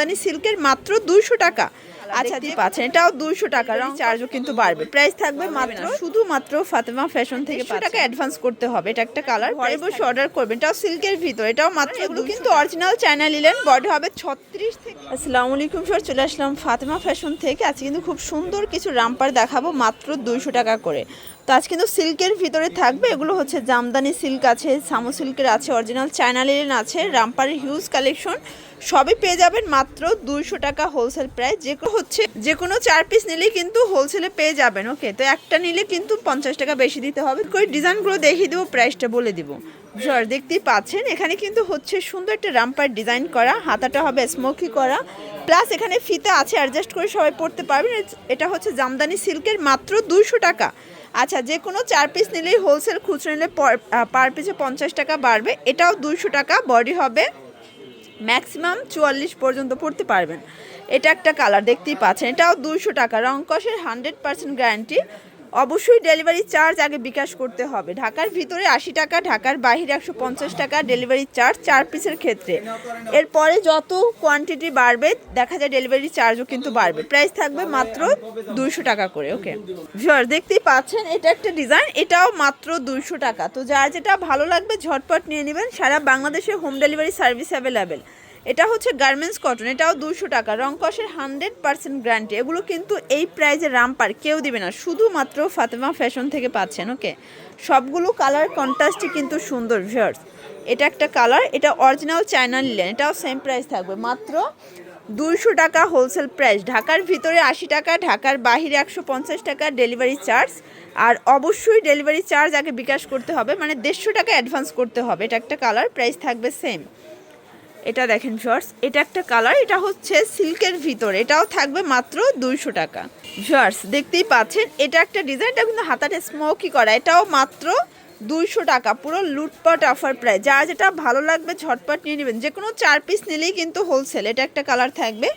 জামদানি সিল্কের মাত্র দুইশো টাকা। আচ্ছা দিয়ে পাচ্ছেন এটাও দুইশো টাকা রং চার্জও কিন্তু বাড়বে। প্রাইস থাকবে মাত্র শুধুমাত্র ফাতেমা ফ্যাশন থেকে টাকা অ্যাডভান্স করতে হবে এটা একটা কালার ঘরে বসে অর্ডার করবেন এটাও সিল্কের ভিতর এটাও মাত্র এগুলো কিন্তু অরিজিনাল চায়না লিলেন বডি হবে ছত্রিশ থেকে আসসালামু আলাইকুম স্যার চলে আসলাম ফাতেমা ফ্যাশন থেকে। আজকে কিন্তু খুব সুন্দর কিছু রামপার দেখাবো মাত্র দুইশো টাকা করে। তো আজ কিন্তু সিল্কের ভিতরে থাকবে এগুলো হচ্ছে জামদানি সিল্ক আছে সামো সিল্কের আছে অরিজিনাল চায়না লিলেন আছে রামপারের হিউজ কালেকশন সবই পেয়ে যাবেন মাত্র দুইশো টাকা হোলসেল প্রাইস যে হচ্ছে, যে কোনো চার পিস নিলেই কিন্তু হোলসেলে পেয়ে যাবেন ওকে তো একটা নিলে কিন্তু পঞ্চাশ টাকা বেশি দিতে হবে। করে ডিজাইনগুলো দেখিয়ে দেবো প্রাইসটা বলে দিব। জ্বর দেখতেই পাচ্ছেন, এখানে কিন্তু হচ্ছে সুন্দর একটা রামপার ডিজাইন করা, হাতাটা হবে স্মোকি করা। প্লাস এখানে ফিতা আছে অ্যাডজাস্ট করে সবাই পড়তে পারবেন। এটা হচ্ছে জামদানি সিল্কের মাত্র দুইশো টাকা। আচ্ছা যে কোনো চার পিস নিলেই হোলসেল খুচরো নিলে পার পিসে পঞ্চাশ টাকা বাড়বে। এটাও দুইশো টাকা বডি হবে ম্যাক্সিমাম চুয়াল্লিশ পর্যন্ত পড়তে পারবেন। এটা একটা কালার দেখতেই পাচ্ছেন। এটাও দুইশো টাকা। রং কষের হান্ড্রেড পার্সেন্ট গ্যারান্টি। অবশ্যই ডেলিভারি চার্জ আগে বিকাশ করতে হবে। ঢাকার ভিতরে আশি টাকা, ঢাকার বাহিরে একশো পঞ্চাশ টাকা ডেলিভারি চার্জ চার পিসের ক্ষেত্রে। এরপরে যত কোয়ান্টিটি বাড়বে, দেখা যায় ডেলিভারি চার্জও কিন্তু বাড়বে। প্রাইস থাকবে মাত্র দুইশো টাকা করে ওকে ভিউয়ার দেখতেই পাচ্ছেন, এটা একটা ডিজাইন এটাও মাত্র দুইশো টাকা। তো যার যেটা ভালো লাগবে, ঝটপট নিয়ে নেবেন। সারা বাংলাদেশে হোম ডেলিভারি সার্ভিস অ্যাভেলেবেল এটা হচ্ছে গার্মেন্টস কটন এটাও দুশো টাকা। রং কষের হান্ড্রেড পার্সেন্ট গ্যারান্টি এগুলো কিন্তু এই প্রাইজে রামপার কেউ দিবে না। শুধুমাত্র ফাতেমা ফ্যাশন থেকে পাচ্ছেন ওকে সবগুলো কালার কন্ট্রাস্টই কিন্তু সুন্দর ভিউয়ার্স এটা একটা কালার এটা অরিজিনাল চায়না নিলেন এটাও সেম প্রাইস থাকবে। মাত্র দুইশো টাকা হোলসেল প্রাইস ঢাকার ভিতরে আশি টাকা, ঢাকার বাহিরে একশো পঞ্চাশ টাকা ডেলিভারি চার্জ আর অবশ্যই ডেলিভারি চার্জ আগে বিকাশ করতে হবে মানে দেড়শো টাকা অ্যাডভান্স করতে হবে। এটা একটা কালার প্রাইস থাকবে সেম এটা দেখেন শর্টস এটা একটা কালার, এটা হচ্ছে সিল্কের ভিতর, এটাও থাকবে মাত্র দুইশো টাকা। শর্টস দেখতেই পাচ্ছেন, এটা একটা ডিজাইনটা কিন্তু হাতাটা স্মোকি করা, এটাও মাত্র দুইশো টাকা, পুরো লুটপাট অফার প্রায় যা যেটা ভালো লাগবে, ঝটপট নিয়ে নেবেন। যে কোনো চার পিস নিলেই কিন্তু হোলসেল এটা একটা কালার থাকবে।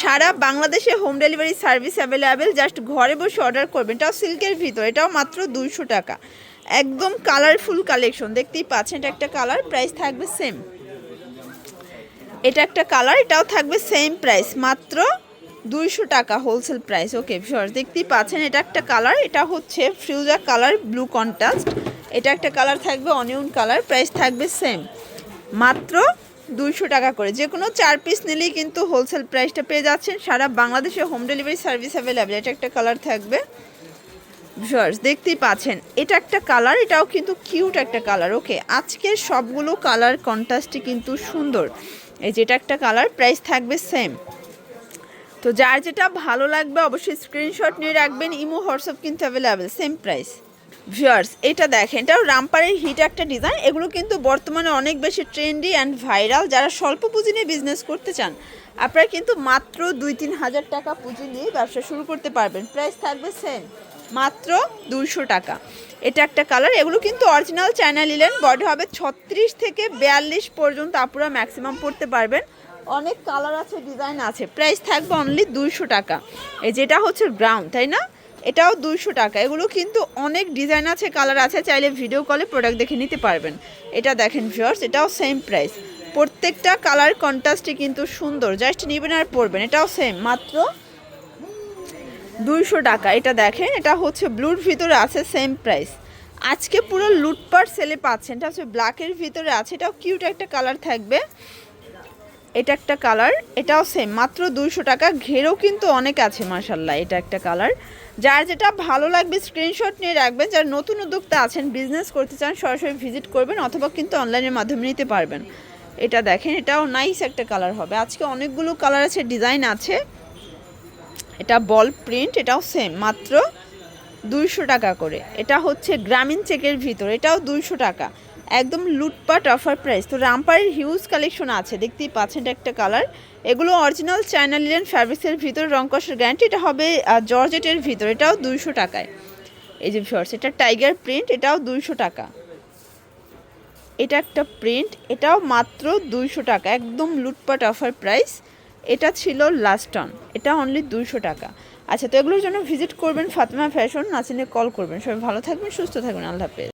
সারা বাংলাদেশে home delivery service available just ঘরে বসে অর্ডার করবেন, এটাও সিল্কের ভিতর, এটাও মাত্র দুইশো টাকা। একদম কালারফুল কালেকশন দেখতেই পাচ্ছেন, এটা একটা কালার প্রাইস থাকবে সেম এটা একটা কালার এটাও থাকবে সেম প্রাইস মাত্র দুইশো টাকা হোলসেল প্রাইস ওকে ভিউয়ার্স দেখতেই পাচ্ছেন, এটা একটা কালার এটা হচ্ছে ফিউজা কালার ব্লু কন্ট্রাস্ট এটা একটা কালার থাকবে অনিয়ন কালার প্রাইস থাকবে সেম মাত্র দুইশো টাকা করে, যে কোনো চার পিস নিলেই কিন্তু হোলসেল প্রাইসটা পেয়ে যাচ্ছেন, সারা বাংলাদেশে হোম ডেলিভারি সার্ভিস অ্যাভেলেবেল এটা একটা কালার থাকবে ভিউয়ার্স দেখতেই পাচ্ছেন, এটা একটা কালার এটাও কিন্তু কিউট একটা কালার ওকে আজকের সবগুলো কালার কন্ট্রাস্টই কিন্তু সুন্দর এই যেটা একটা কালার প্রাইস থাকবে সেম তো যার যেটা ভালো লাগবে অবশ্যই স্ক্রিনশট নিয়ে রাখবেন, ইমো, হোয়াটসঅ্যাপ কিন্তু অ্যাভেলেবেল সেম প্রাইস ভিউয়ার্স এটা দেখেন এটাও রামপারের হিট একটা ডিজাইন এগুলো কিন্তু বর্তমানে অনেক বেশি ট্রেন্ডি অ্যান্ড ভাইরাল যারা স্বল্প পুঁজি নিয়ে বিজনেস করতে চান, আপনারা কিন্তু মাত্র দুই তিন হাজার টাকা পুঁজি নিয়ে ব্যবসা শুরু করতে পারবেন। প্রাইস থাকবে সেম মাত্র দুশো টাকা। এটা একটা কালার এগুলো কিন্তু অরিজিনাল চায়না লিলেন বডি হবে ছত্রিশ থেকে বিয়াল্লিশ পর্যন্ত আপুরা ম্যাক্সিমাম পড়তে পারবেন। অনেক কালার আছে ডিজাইন আছে প্রাইস থাকবে অনলি দুইশো টাকা। এই যেটা হচ্ছে গ্রাউন্ড তাই না? এটাও দুইশো টাকা। এগুলো কিন্তু অনেক ডিজাইন আছে কালার আছে, চাইলে ভিডিও কলে প্রোডাক্ট দেখে নিতে পারবেন। এটা দেখেন ভিউয়ার্স এটাও সেম প্রাইস প্রত্যেকটা কালার কন্ট্রাস্টই কিন্তু সুন্দর জাস্ট নেবেন আর পরবেন, এটাও সেম মাত্র দুইশো টাকা। এটা দেখেন, এটা হচ্ছে ব্লুর ভিতরে আছে সেম প্রাইস আজকে পুরো লুটপাট সেলে পাচ্ছেন, এটা হচ্ছে ব্ল্যাকের ভিতরে আছে, এটাও কিউট একটা কালার থাকবে। এটা একটা কালার এটাও সেম মাত্র দুইশো টাকা। ঘেরও কিন্তু অনেক আছে মাসাল্লাহ এটা একটা কালার যার যেটা ভালো লাগবে স্ক্রিনশট নিয়ে রাখবেন। যারা নতুন উদ্যোক্তা আছেন বিজনেস করতে চান, সরাসরি ভিজিট করবেন অথবা কিন্তু অনলাইনের মাধ্যমে নিতে পারবেন। এটা দেখেন, এটাও নাইস একটা কালার হবে। আজকে অনেকগুলো কালার আছে ডিজাইন আছে। এটা বল প্রিন্ট এটাও সেম মাত্র দুইশো টাকা করে। এটা হচ্ছে গ্রামীণ চেকের ভিতর, এটাও দুইশো টাকা। একদম লুটপাট অফার প্রাইস তো রামপারের হিউজ কালেকশন আছে, দেখতেই পাচ্ছেন একটা কালার এগুলো অরিজিনাল চায়না লিলেন ফ্যাব্রিক্সের ভিতর রংকসের গ্যারান্টি এটা হবে জর্জেটের ভিতর, এটাও দুইশো টাকায়। এই যে শর্টস এটা টাইগার প্রিন্ট এটাও দুইশো টাকা। এটা একটা প্রিন্ট এটাও মাত্র দুইশো টাকা। একদম লুটপাট অফার প্রাইস এটা ছিল লাস্ট টন এটা অনলি দুইশো টাকা। আচ্ছা তো এগুলোর জন্য ভিজিট করবেন ফাতেমা ফ্যাশন নাসিনে কল করবেন। সবাই ভালো থাকবেন, সুস্থ থাকবেন, আল্লাহ হাফেজ।